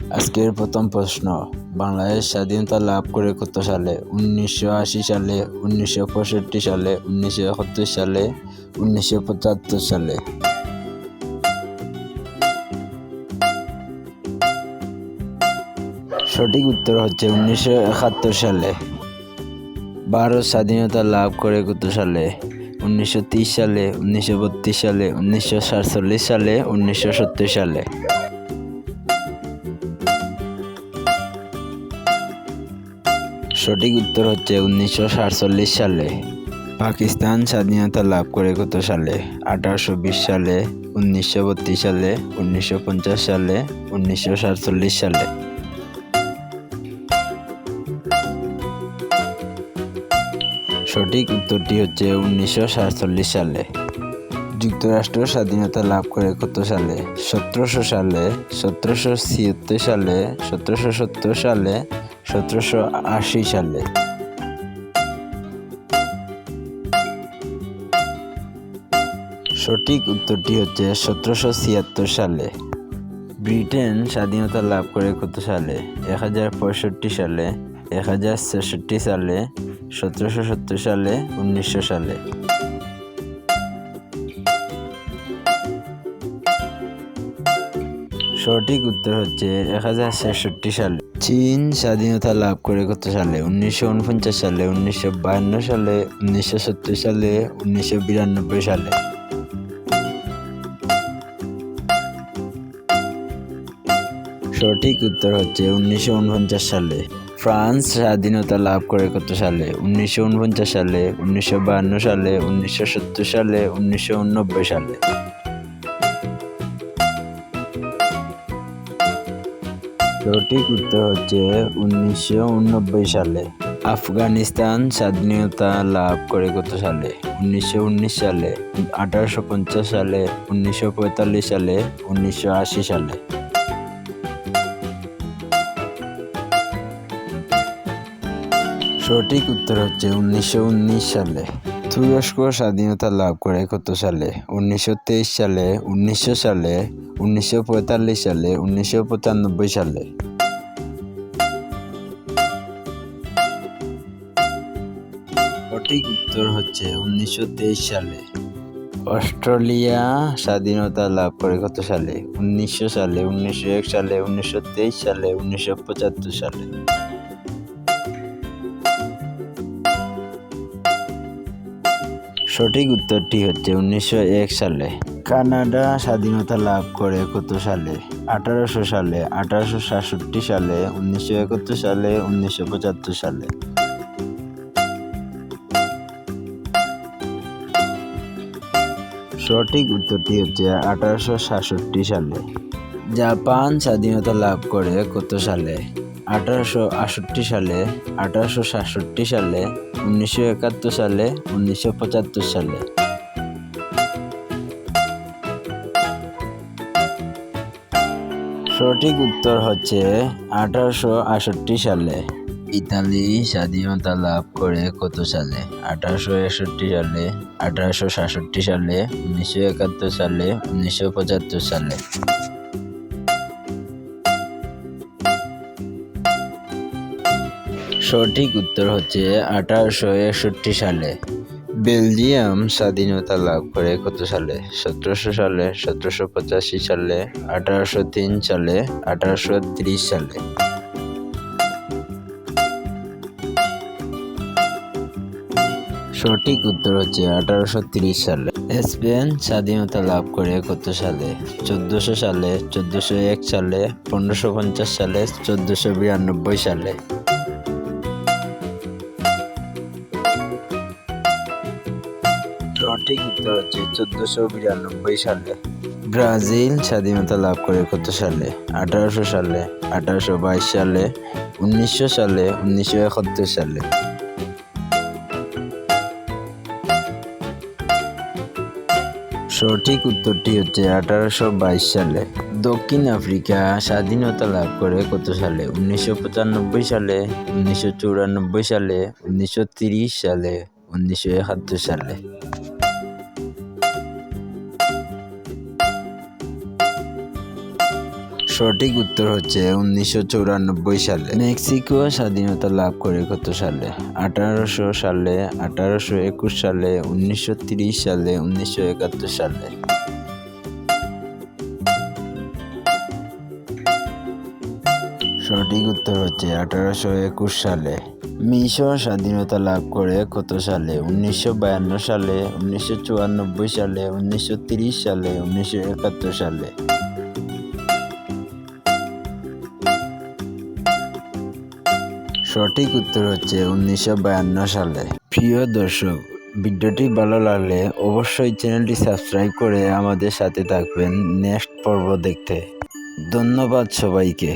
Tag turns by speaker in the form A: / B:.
A: আজকের প্রথম প্রশ্ন, বাংলাদেশ স্বাধীনতা লাভ করে কত সালে? উনিশশো আশি সালে, উনিশশো পঁয়ষট্টি সালে, উনিশশো একাত্তর সালে, উনিশশো পঁচাত্তর সালে? সঠিক উত্তর হচ্ছে উনিশশো একাত্তর সালে। ভারত স্বাধীনতা লাভ করে কত সালে? উনিশশো সালে, উনিশশো বত্রিশ সালে, উনিশশো সাতচল্লিশ সালে, উনিশশো সত্তর সালে? সঠিক উত্তর হচ্ছে উনিশশো সাতচল্লিশ সালে। পাকিস্তান স্বাধীনতা লাভ করে কত সালে? আঠারোশো বিশ সালে, উনিশশো বত্রিশ সালে, উনিশশো পঞ্চাশ সালে, উনিশশো সাতচল্লিশ সালে। সঠিক উত্তরটি হচ্ছে উনিশশো সাতচল্লিশ সালে। যুক্তরাষ্ট্র স্বাধীনতা লাভ করে কত সালে? সতেরোশো সালে, সতেরোশো ছিয়াত্তর সালে, সতেরোশো সত্তর সালে সতেরোশো আশি সালে। সঠিক উত্তরটি হচ্ছে সতেরোশো ছিয়াত্তর সালে। ব্রিটেন স্বাধীনতা লাভ করে কত সালে? এক হাজার পঁয়ষট্টি সালে এক হাজার ছেষট্টি সালে, সতেরোশো সত্তর সালে, উনিশশো সালে। সঠিক উত্তর হচ্ছে এক হাজার ছেষট্টি সালে। চীন স্বাধীনতা লাভ করে কত সালে? উনিশশো উনপঞ্চাশ সালে, উনিশশো বায়ান্ন সালে, উনিশশো সত্তর সালে, উনিশশো বিরানব্বই সালে। সঠিক উত্তর হচ্ছে উনিশশো উনপঞ্চাশ সালে। ফ্রান্স স্বাধীনতা লাভ করে কত সালে? উনিশশো উনপঞ্চাশ সালে, উনিশশো বায়ান্ন সালে, উনিশশো সত্তর সালে, উনিশশো উননব্বই সালে। সঠিক উত্তর হচ্ছে উনিশশো উননব্বই সালে। আফগানিস্তান স্বাধীনতা লাভ করে কত সালে? উনিশশো উনিশ সালে, আঠারোশো পঞ্চাশ সালে, উনিশশো পঁয়তাল্লিশ সালে, উনিশশো আশি সালে। সঠিক উত্তর হচ্ছে উনিশশো উনিশ সালে। তুরস্ক স্বাধীনতা লাভ করে কত সালে? উনিশশো তেইশ সালে, উনিশশো সালে উনিশশো পঁয়তাল্লিশ সালে, উনিশশো পঁচানব্বই সালে। সঠিক উত্তর হচ্ছে উনিশশো তেইশ সালে। অস্ট্রেলিয়া স্বাধীনতা লাভ করে কত সালে? উনিশশো সালে, উনিশশো এক সালে, উনিশশো তেইশ সালে, উনিশশো পঁচাত্তর সালে। সঠিক উত্তরটি হচ্ছে উনিশশো এক সালে। কানাডা স্বাধীনতা লাভ করে কত সালে, আঠারোশো সালে, আঠারোশো সাতষট্টি সালে, উনিশশো একাত্তর সালে, উনিশশো পঁচাত্তর সালে। সঠিক উত্তরটি হচ্ছে আঠারোশো সাতষট্টি সালে। জাপান স্বাধীনতা লাভ করে কত সালে। আঠারোশো আটষট্টি সালে, আঠারোশো সাতষট্টি সালে, উনিশশো একাত্তর সালে, উনিশশো পঁচাত্তর সালে। সঠিক উত্তর হচ্ছে আঠারোশো আটষট্টি সালে। ইতালি স্বাধীনতা লাভ করে কত সালে? আঠারোশো একষট্টি সালে, আঠারোশো সাতষট্টি সালে, উনিশশো একাত্তর সালে, উনিশশো পঁচাত্তর সালে। সঠিক উত্তর হচ্ছে আঠারোশো একষট্টি সালে। বেলজিয়াম স্বাধীনতা লাভ করে কত সালে? সতেরোশো সালে, সতেরোশো পঁচাশি সালে, আঠারোশো তিন সালে, আঠারোশো তিরিশ সালে। সঠিক উত্তর হচ্ছে আঠারোশো তিরিশ সালে। স্পেন স্বাধীনতা লাভ করে কত সালে? চোদ্দোশো সালে, চোদ্দোশো এক সালে, পনেরোশো পঞ্চাশ সালে, চোদ্দোশো বিরানব্বই সালে। সঠিক উত্তর হচ্ছে, চোদ্দোশো বিরানব্বই সালে। ব্রাজিল স্বাধীনতা লাভ করে কত সালে? আঠারোশো সালে, আঠারোশো বাইশ সালে, উনিশশো সালে, উনিশশো একাত্তর সালে। সঠিক উত্তরটি হচ্ছে আঠারোশো বাইশ সালে। দক্ষিণ আফ্রিকা স্বাধীনতা লাভ করে কত সালে? উনিশশো পঁচানব্বই সালে, উনিশশো চুরানব্বই সালে, উনিশশো তিরিশ সালে, উনিশশো একাত্তর সালে। সঠিক উত্তর হচ্ছে উনিশশো চৌরানব্বই সালে। মেক্সিকো স্বাধীনতা লাভ করে কত সালে? আঠারোশো সালে, আঠারোশো একুশ সালে, উনিশশো সালে, উনিশশো একাত্তর সালে। সঠিক উত্তর হচ্ছে আঠারোশো একুশ সালে। মিশর স্বাধীনতা লাভ করে কত সালে? উনিশশো বায়ান্ন সালে, উনিশশো চুয়ান্নব্বই সালে, উনিশশো তিরিশ সালে, উনিশশো একাত্তর সালে। সঠিক উত্তর হচ্ছে উনিশশো বায়ান্ন সালে। প্রিয় দর্শক, ভিডিওটি ভালো লাগলে অবশ্যই চ্যানেলটি সাবস্ক্রাইব করে আমাদের সাথে থাকবেন নেক্সট পর্ব দেখতে। ধন্যবাদ সবাইকে।